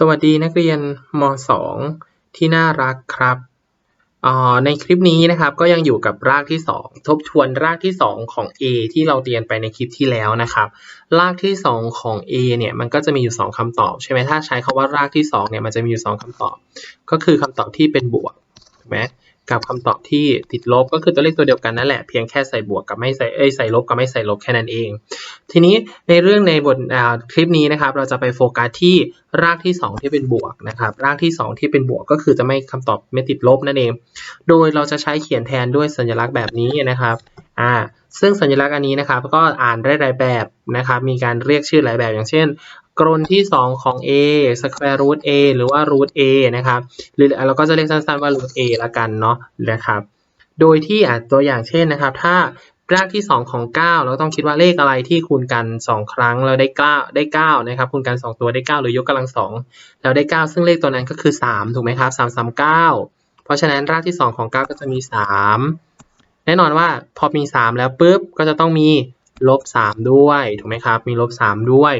สวัสดีนักเรียนม .2 ที่น่ารักครับอ่าในคลิปนี้นะครับก็ยังอยู่กับรากที่ 2 ทบทวนรากที่ 2 ของ A ที่เราเรียนไปในคลิปที่แล้วนะครับ รากที่ 2 ของ A เนี่ยมันก็จะมีอยู่ 2คำตอบใช่ไหมถ้าใช้คาว่ารากที่2เนี่ยมันจะมีอยู่ 2คำตอบ ก็คือคำตอบที่เป็นบวกถูกไหม กับคำตอบที่ติดลบก็คือตัวเลขตัวเดียวกันนั่นแหละเพียงแค่ใส่บวกกับไม่ใส่เอ้ยใส่ลบกับไม่ใส่ลบแค่นั้นเอง ทีนี้ในเรื่องในบทคลิปนี้นะครับ เราจะไปโฟกัสที่รากที่ 2 ที่เป็นบวกนะครับ รากที่ 2 ที่เป็นบวกก็คือจะไม่คำตอบไม่ติดลบนั่นเอง โดยเราจะใช้เขียนแทนด้วยสัญลักษณ์แบบนี้นะครับอ่าซึ่งสัญลักษณ์อันนี้นะครับก็อ่านได้หลายแบบนะครับมีการเรียกชื่อหลายแบบอย่างเช่น กรนที่ 2 ของ a square root a หรือว่า root a นะครับหรือเราก็จะเรียกสั้นๆว่า root a ละกันเนาะนะครับ โดยที่อะตัวอย่างเช่นนะครับ ถ้ารากที่ 2 ของ 9 เราต้องคิดว่าเลขอะไรที่คูณกัน 2 ครั้งแล้วได้ 9 ได้ 9 นะครับ คูณกัน 2 ตัวได้ 9 หรือยกกำลัง 2 แล้วได้ 9 ซึ่งเลขตัวนั้นก็คือ 3 ถูกไหมครับ 3 3 9 เพราะฉะนั้นรากที่ 2 ของ 9 ก็จะมี 3 แน่นอนว่าพอมี 3 แล้วปุ๊บ ก็จะต้องมีลบ 3 ด้วย ถูกไหมครับ มีลบ 3 ด้วย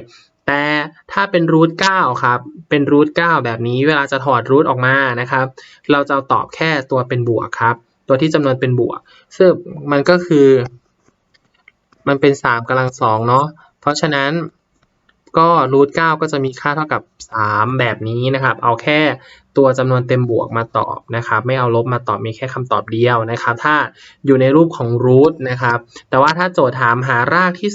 แต่ถ้าเป็นรูท9ครับ เป็นรูท9แบบนี้เวลาจะถอดรูทออกมานะครับ เราจะตอบแค่ตัวเป็นบวกครับ ตัวที่จำนวนเป็นบวก ซึ่งมันก็คือ มันเป็น3กำลัง2เนาะ เพราะฉะนั้นก็รูท9ก็จะมีค่าเท่ากับ3แบบนี้นะครับ เอาแค่ตัวจำนวนเต็มบวกมาตอบนะครับ ไม่เอาลบมาตอบมีแค่คำตอบเดียวนะครับ ถ้าอยู่ในรูปของรูทนะครับ แต่ว่าถ้าโจทย์ถามหารากที่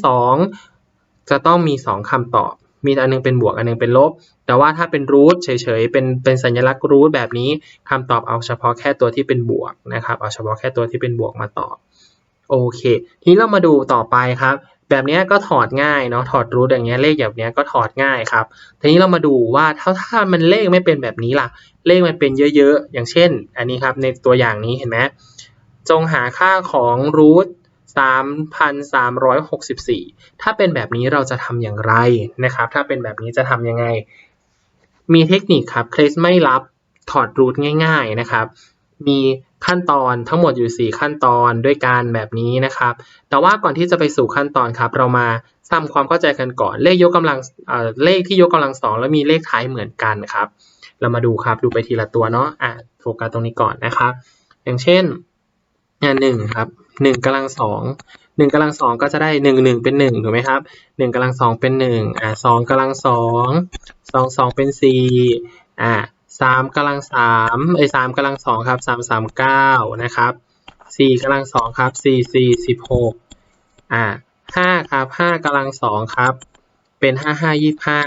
2จะต้องมี2คำตอบ มีอันนึงเป็นบวกอันนึงเป็นลบ แต่ว่าถ้าเป็นรูทเฉยๆเป็นเป็นสัญลักษณ์รูทแบบนี้คำตอบเอาเฉพาะแค่ตัวที่เป็นบวกนะครับ เอาเฉพาะแค่ตัวที่เป็นบวกมาตอบโอเค ทีนี้เรามาดูต่อไปครับแบบนี้ก็ถอดง่ายเนาะถอดรูทอย่างเงี้ยเลขแบบนี้ก็ถอดง่ายครับทีนี้เรามาดูว่าถ้าถ้ามันเลขไม่เป็นแบบนี้ล่ะ เลขมันเป็นเยอะๆ อย่างเช่น อันนี้ครับในตัวอย่างนี้เห็นไหมจงหาค่าของรูท 3,364ถ้าเป็นแบบนี้เราจะทำอย่างไรนะครับ ถ้าเป็นแบบนี้จะทำยังไง มีเทคนิคครับเคลสไม่รับถอดรูทง่ายๆนะครับ มีขั้นตอนทั้งหมดอยู่ 4 ขั้นตอนด้วยกันแบบนี้นะครับ แต่ว่าก่อนที่จะไปสู่ขั้นตอนครับ เรามาทำความเข้าใจกันก่อน เลขยกกำลังเลขที่ยกกำลังสองแล้วมีเลขท้ายเหมือนกันครับ เรามาดูครับดูไปทีละตัวเนาะอะโฟกัสตรงนี้ก่อนนะครับ อย่างเช่นหนึ่งครับ หนึ่งกำลังสองหนึ่งกำลังสองก็จะได้หนึ่งหนึ่งเป็นหนึ่งถูกไหมครับหนึ่งกำลังสองเป็นหนึ่งอ่าสองกำลังสองสองสองเป็นสี่อ่าสามกำลังสามไอ้สามกำลังสองครับสามสามเก้านะครับสี่กำลังสองครับสี่สี่สิบหกอ่าห้าครับห้ากำลังสองครับเป็นห้าห้ายี่ห้า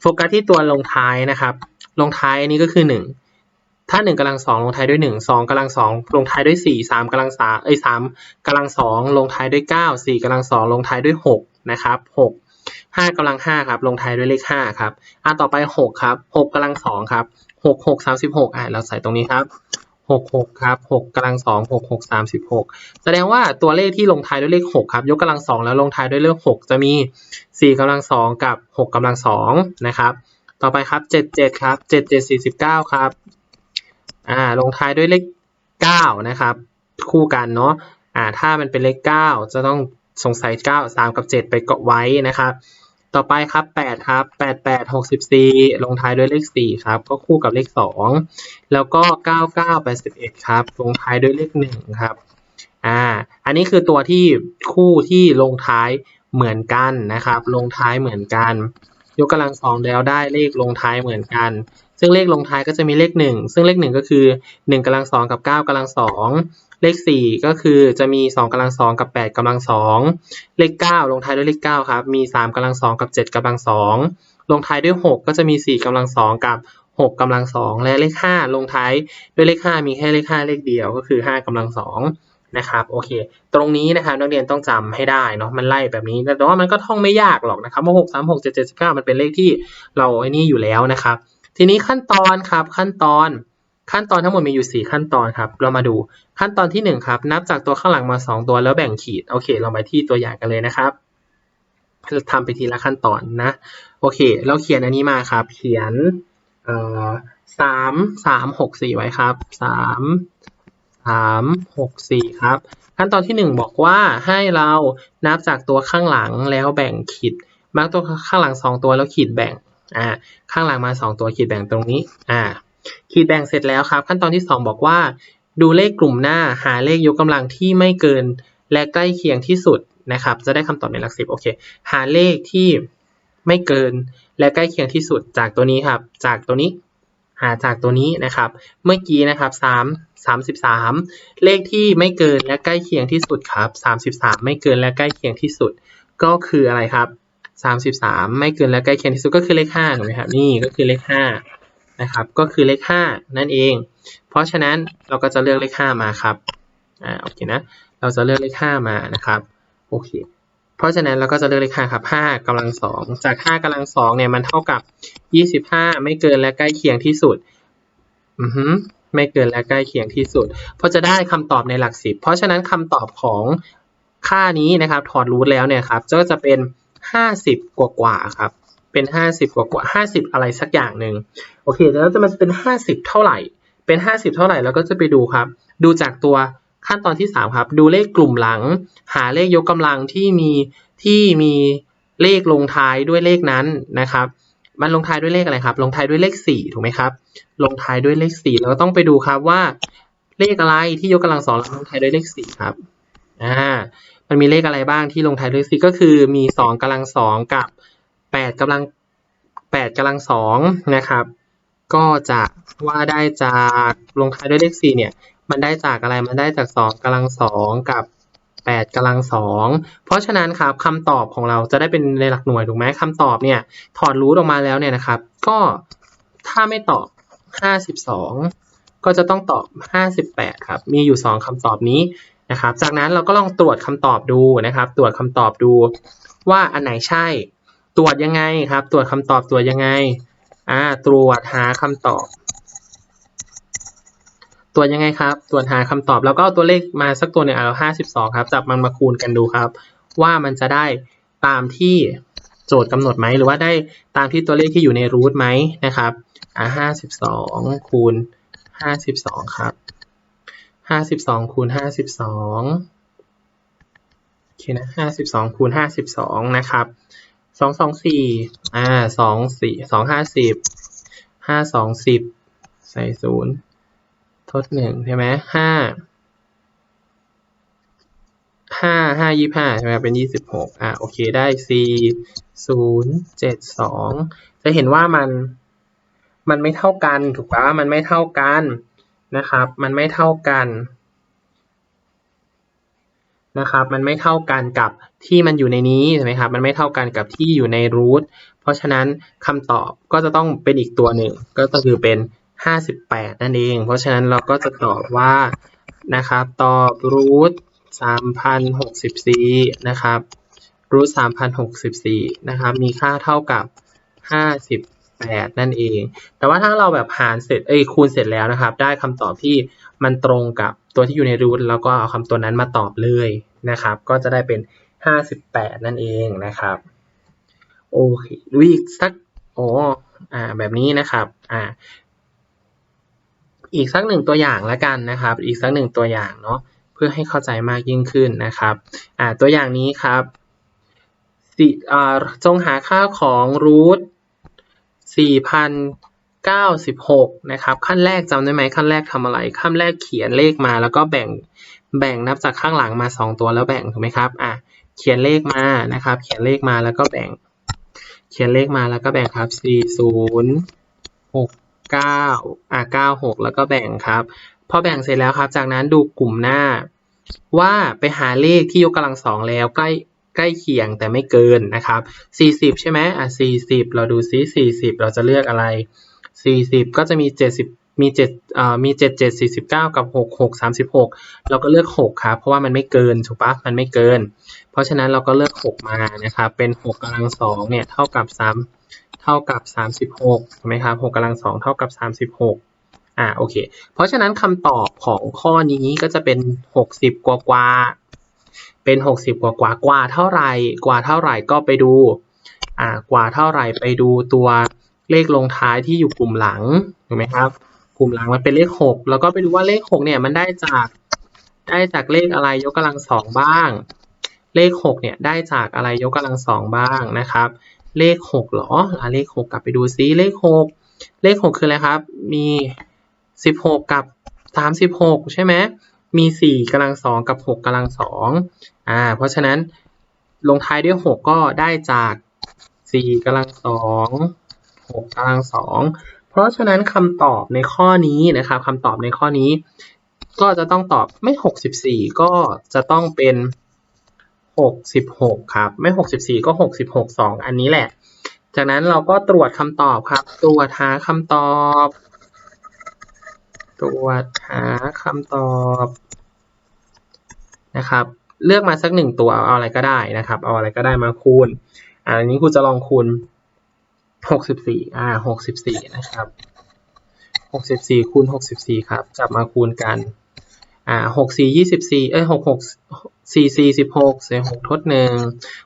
โฟกัสที่ตัวลงท้ายนะครับ ลงท้ายอันนี้ก็คือหนึ่ง ถ้าหนึ่งกำลังสองลงท้ายด้วยหนึ่งสองกำลังสองลงท้ายด้วยสี่สามกำลังสามเอ้ยสามกำลังสองลงท้ายด้วยเก้าสี่กำลังสองลงท้ายด้วยหกนะครับหกห้ากำลังห้าครับลงท้ายด้วยเลขห้าครับอะต่อไปหกครับหกกำลังสองครับหกหกสามสิบหกอะเราใส่ตรงนี้ครับหกหกครับหกกำลังสองหกหกสามสิบหกแสดงว่าตัวเลขที่ลงท้ายด้วยเลขหกครับยกกำลังสองแล้วลงท้ายด้วยเลขหกจะมีสี่กำลังสองกับหกกำลังสองนะครับต่อไปครับเจ็ดเจ็ดครับเจ็ดเจ็ดสี่สิบเก้าครับ อ่าลงท้ายด้วยเลขเก้านะครับ คู่กันเนาะอ่าถ้ามันเป็นเลขเก้าจะต้องสงสัยเก้าสามกับเจ็ดไปเกาะไว้นะครับ ต่อไปครับแปดครับแปดแปดหกสิบสี่ลงท้ายด้วยเลขสี่ครับก็คู่กับเลขสองแล้วก็เก้าเก้าแปดสิบเอ็ดครับลงท้ายด้วยเลขหนึ่งครับอ่าอันนี้คือตัวที่คู่ที่ลงท้ายเหมือนกันนะครับ ลงท้ายเหมือนกัน ยกกำลังสองแล้วได้เลขลงท้ายเหมือนกัน ซึ่งเลขลงท้ายก็จะมีเลขหนึ่งซึ่งเลขหนึ่งก็คือหนึ่งกำลังสองกับเก้ากำลังสองเลขสี่ก็คือจะมีสองกำลังสองกับแปดกำลังสองเลขเก้าลงท้ายด้วยเลขเก้าครับมีสามกำลังสองกับเจ็ดกำลังสองลงท้ายด้วยหกก็จะมีสี่กำลังสองกับหกกำลังสองและเลขห้าลงท้ายด้วยเลขห้ามีแค่เลขห้าเลขเดียวก็คือห้ากำลังสองนะครับโอเค ตรงนี้นะครับนักเรียนต้องจำให้ได้เนาะมันไล่แบบนี้แต่ว่ามันก็ท่องไม่ยากหรอกนะครับว่าหกสามหกเจ็ดเจ็ดสิบเก้ามันเป็นเลขที่เราไอ้นี่อยู่แล้วนะครับ ทีนี้ขั้นตอนครับขั้นตอนขั้นตอนทั้งหมดมีอยู่ 4 ขั้นตอนครับ เรามาดูขั้นตอนที่ 1 ครับ นับจากตัวข้างหลังมา 2 ตัวแล้วแบ่งขีด โอเค เราไปที่ตัวอย่างกันเลยนะครับจะทำไปทีละขั้นตอนนะ โอเค เราเขียนอันนี้มาครับ เขียนเอ่อสามสามหกสี่ไว้ครับสามสามหกสี่ครับ ขั้นตอนที่ 1 บอกว่าให้เรานับจากตัวข้างหลังแล้วแบ่งขีดมาร์กตัวข้างหลัง 2 ตัวแล้วขีดแบ่ง อ่าข้างหลังมา 2 ตัวขีดแบ่งตรงนี้อ่าขีดแบ่งเสร็จแล้วครับ ขั้นตอนที่ 2 บอกว่า ดูเลขกลุ่มหน้าหาเลขยกกำลังที่ไม่เกินและใกล้เคียงที่สุดนะครับ จะได้คำตอบในหลักสิบโอเคหาเลขที่ไม่เกินและใกล้เคียงที่สุดจากตัวนี้ครับ จากตัวนี้หาจากตัวนี้นะครับ เมื่อกี้นะครับสามสามสิบสามเลขที่ไม่เกินและใกล้เคียงที่สุดครับสามสิบสามไม่เกินและใกล้เคียงที่สุด ก็คืออะไรครับ สามสิบสามไม่เกินและใกล้เคียงที่สุดก็คือเลขห้าถูกไหมครับนี่ก็คือเลขห้านะครับก็คือเลขห้านั่นเอง เพราะฉะนั้นเราก็จะเลือกเลขห้ามาครับอ่าโอเคนะเราจะเลือกเลขห้ามานะครับโอเคเพราะฉะนั้นเราก็จะเลือกเลขห้าครับห้ากำลังสองจากห้ากำลังสองเนี่ยมันเท่ากับยี่สิบห้าไม่เกินและใกล้เคียงที่สุดอือฮึไม่เกินและใกล้เคียงที่สุด เพราะจะได้คำตอบในหลักสิบเพราะฉะนั้นคำตอบของค่านี้นะครับถอดรูทแล้วเนี่ยครับก็จะเป็น ห้าสิบกว่ากว่าครับ เป็นห้าสิบกว่ากว่าห้าสิบอะไรสักอย่างหนึ่งโอเค แล้วจะมันเป็นห้าสิบเท่าไหร่ เป็นห้าสิบเท่าไหร่แล้วก็จะไปดูครับ ดูจากตัวขั้นตอนที่สามครับ ดูเลขกลุ่มหลัง หาเลขยกกำลังที่มีที่มีเลขลงท้ายด้วยเลขนั้นนะครับมันลงท้ายด้วยเลขอะไรครับ ลงท้ายด้วยเลขสี่ถูกไหมครับ ลงท้ายด้วยเลขสี่เราก็ต้องไปดูครับว่า เลขอะไรที่ยกกำลังสองแล้วลงท้ายด้วยเลขสี่ครับ อ่า มันมีเลขอะไรบ้างที่ลงท้ายด้วยสี่ก็คือมีสองกำลังสองกับแปดกำลังแปดกำลังสองนะครับ ก็จะว่าได้จากลงท้ายด้วยเลขสี่เนี่ย มันได้จากอะไรมันได้จากสองกำลังสองกับแปดกำลังสองเพราะฉะนั้นครับคำตอบของเราจะได้เป็นในหลักหน่วยถูกไหมคำตอบเนี่ยถอดรูทออกมาแล้วเนี่ยนะครับ ก็ถ้าไม่ตอบห้าสิบสองก็จะต้องตอบห้าสิบแปดครับ มีอยู่สองคำตอบนี้ นะครับ จากนั้นเราก็ลองตรวจคำตอบดูนะครับ ตรวจคำตอบดูว่าอันไหนใช่ ตรวจยังไงครับ ตรวจคำตอบตรวจยังไงอ่าตรวจหาคำตอบ ตรวจยังไงครับ ตรวจหาคำตอบแล้วก็เอาตัวเลขมาสักตัวหนึ่งเอาห้าสิบสองครับ จับมันมาคูณกันดูครับ ว่ามันจะได้ตามที่โจทย์กำหนดไหมหรือว่าได้ตามที่ตัวเลขที่อยู่ในรูทไหมนะครับอ่าห้าสิบสองคูณห้าสิบสองครับ ห้าสิบสองคูณห้าสิบสองโอเคนะห้าสิบสองคูณห้าสิบสองนะครับสองสองสี่อ่าสองสี่สองห้าสิบห้าสองสิบใส่ศูนย์ทดหนึ่งใช่ไหมห้าห้าห้ายี่ห้าใช่ไหมเป็นยี่สิบหกอะโอเคได้สี่ศูนย์เจ็ดสองจะเห็นว่ามัน มันไม่เท่ากันถูกปะมันไม่เท่ากัน นะครับมันไม่เท่ากันนะครับมันไม่เท่ากันกับที่มันอยู่ในนี้ใช่ไหมครับมันไม่เท่ากันกับที่อยู่ในรูทเพราะฉะนั้นคำตอบก็จะต้องเป็นอีกตัวหนึ่งก็คือเป็น 58 นั่นเอง เพราะฉะนั้นเราก็จะตอบว่านะครับตอบรูท3,064นะครับรูท3,064นะครับมีค่าเท่ากับ 8 นั่นเอง แต่ว่าถ้าเราแบบหารเสร็จเอ้ยคูณเสร็จแล้วนะครับ ได้คำตอบที่มันตรงกับตัวที่อยู่ในรูทแล้วก็เอาคำตัวนั้นมาตอบเลยนะครับ ก็จะได้เป็น 58 นั่นเองนะครับโอเคดูอีกสักอ๋ออ่าแบบนี้นะครับอ่าอีกสักหนึ่งตัวอย่างล้วกันนะครับ อีกสักหนึ่งตัวอย่างเนาะเพื่อให้เข้าใจมากยิ่งขึ้นนะครับอ่าตัวอย่างนี้ครับสี่อ่าจงหาค่าของรูท สี่พันเก้าสิบหกนะครับขั้นแรกจำได้ไหมขั้นแรกทำอะไร ขั้นแรกเขียนเลขมาแล้วก็แบ่งแบ่งนับจากข้างหลังมาสองตัวแล้วแบ่งถูกไหมครับอะเขียนเลขมานะครับ เขียนเลขมาแล้วก็แบ่ง เขียนเลขมาแล้วก็แบ่งครับสี่ศูนย์หกเก้าอะเก้าหกแล้วก็แบ่งครับพอแบ่งเสร็จแล้วครับ จากนั้นดูกลุ่มหน้า ว่าไปหาเลขที่ยกกำลังสองแล้วใกล้ ใกล้เคียงแต่ไม่เกินนะครับสี่สิบใช่ไหมอะสี่สิบเราดูซิสี่สิบเราจะเลือกอะไรสี่สิบก็จะมีเจ็ดสิบมีเจ็ดอ่ามีเจ็ดเจ็ดสี่สิบเก้ากับหกหกสามสิบหกเราก็เลือกหกครับ เพราะว่ามันไม่เกิน ถูกปะมันไม่เกิน เพราะฉะนั้นเราก็เลือกหกมานะครับ เป็นหกกำลังสองเนี่ย เท่ากับสามเท่ากับ 36ถูกไหมครับ6กำลัง2เท่ากับ 36อ่าโอเค เพราะฉะนั้นคำตอบของข้อนี้ก็จะเป็น 60 กว่ากว่า เป็น 60 กว่ากว่ากว่าเท่าไหร่กว่าเท่าไหร่ก็ไปดูอ่ากว่าเท่าไหร่ไปดูตัวเลขลงท้ายที่อยู่กลุ่มหลังถูกไหมครับ กลุ่มหลังมันเป็นเลข 6 แล้วก็ไปดูว่าเลข 6 เนี่ยมันได้จากได้จากเลขอะไรยกกำลังสองบ้าง เลข 6 เนี่ยได้จากอะไรยกกำลังสองบ้างนะครับ เลขหกเหรออะเลขหกกลับไปดูซิเลขหกเลขหกคืออะไรครับ มีสิบหกกับสามสิบหกใช่ไหม มีสี่กำลังสองกับหกกำลังสองอ่า เพราะฉะนั้นลงท้ายด้วยหกก็ได้จากสี่กำลังสองหกกำลังสองเพราะฉะนั้นคำตอบในข้อนี้นะครับคำตอบในข้อนี้ ก็จะต้องตอบไม่หกสิบี่ก็จะต้องเป็นหกสิบหกครับ ไม่หกสิบี่ก็หกสิบหกสองอันนี้แหละ จากนั้นเราก็ตรวจคำตอบครับ ตรวจหาคำตอบ ตรวจหาคำตอบนะครับ เลือกมาสักหนึ่งตัวเอาอะไรก็ได้นะครับ เอาอะไรก็ได้มาคูณอันนี้ครูจะลองคูณหกสิบี่อ่าหกสิบี่นะครับหกสิบี่คูณหกสิบี่ครับ จับมาคูณกันอ่าหกสี่ยี่สิบสี่เอ้ยหกหกสี่สี่สิบหกเศษหกทดหนึ่ง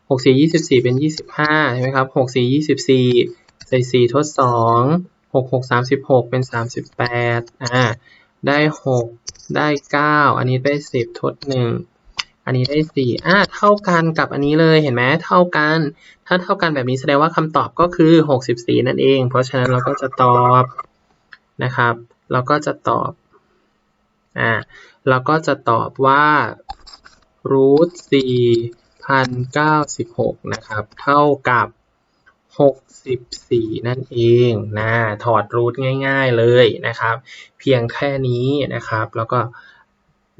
หกสี่ยี่สิบสี่เป็นยี่สิบห้าใช่ไหมครับหกสี่ยี่สิบสี่ใส่สี่ทดสอง หกหกสามสิบหกเป็นสามสิบแปดอ่าได้หกได้เก้าอันนี้ได้สิบทดหนึ่งอันนี้ได้สี่อ่าเท่ากันกับอันนี้เลยเห็นไหมเท่ากัน ถ้าเท่ากันแบบนี้แสดงว่าคำตอบก็คือหกสิบสี่นั่นเอง เพราะฉะนั้นเราก็จะตอบนะครับ เราก็จะตอบอ่าเราก็จะตอบว่ารูทสี่พันเก้าสิบหกนะครับ เท่ากับ หกสิบสี่นั่นเองนะถอดรูทง่าย ๆเลยนะครับ เพียงแค่นี้นะครับ แล้วก็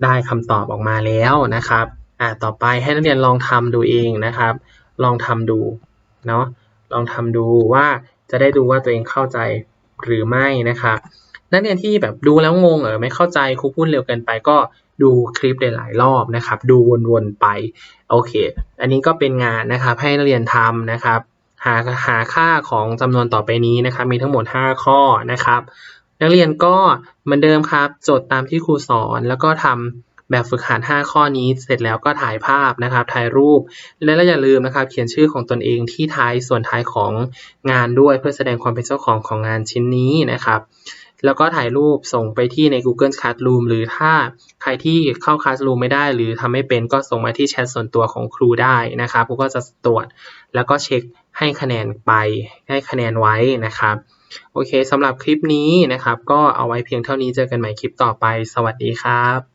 ได้คำตอบออกมาแล้วนะครับอ่าต่อไปให้นักเรียนลองทำดูเองนะครับ ลองทำดูเนาะลองทำดูว่าจะได้ดูว่าตัวเองเข้าใจหรือไม่นะครับ นักเรียนที่แบบดูแล้วงงเออไม่เข้าใจครูพูดเร็วเกินไปก็ดูคลิปหลายๆรอบนะครับ ดูวนๆไป โอเค อันนี้ก็เป็นงานนะครับให้นักเรียนทำนะครับ หาหาค่าของจำนวนต่อไปนี้นะครับ มีทั้งหมด 5 ข้อนะครับ นักเรียนก็เหมือนเดิมครับ จดตามที่ครูสอน แล้วก็ทำแบบฝึกหัด 5 ข้อนี้ เสร็จแล้วก็ถ่ายภาพนะครับ ถ่ายรูป และอย่าลืมนะครับ เขียนชื่อของตนเองที่ท้ายส่วนท้ายของงานด้วย เพื่อแสดงความเป็นเจ้าของของงานชิ้นนี้นะครับ แล้วก็ถ่ายรูปส่งไปที่ใน Google Classroom หรือถ้าใครที่เข้า Classroom ไม่ได้ หรือทำไม่เป็นก็ส่งมาที่แชทส่วนตัวของครูได้นะครับครูก็จะตรวจแล้วก็เช็คให้คะแนนไปให้คะแนนไว้นะครับ โอเคสำหรับคลิปนี้นะครับ ก็เอาไว้เพียงเท่านี้เจอกันใหม่คลิปต่อไป สวัสดีครับ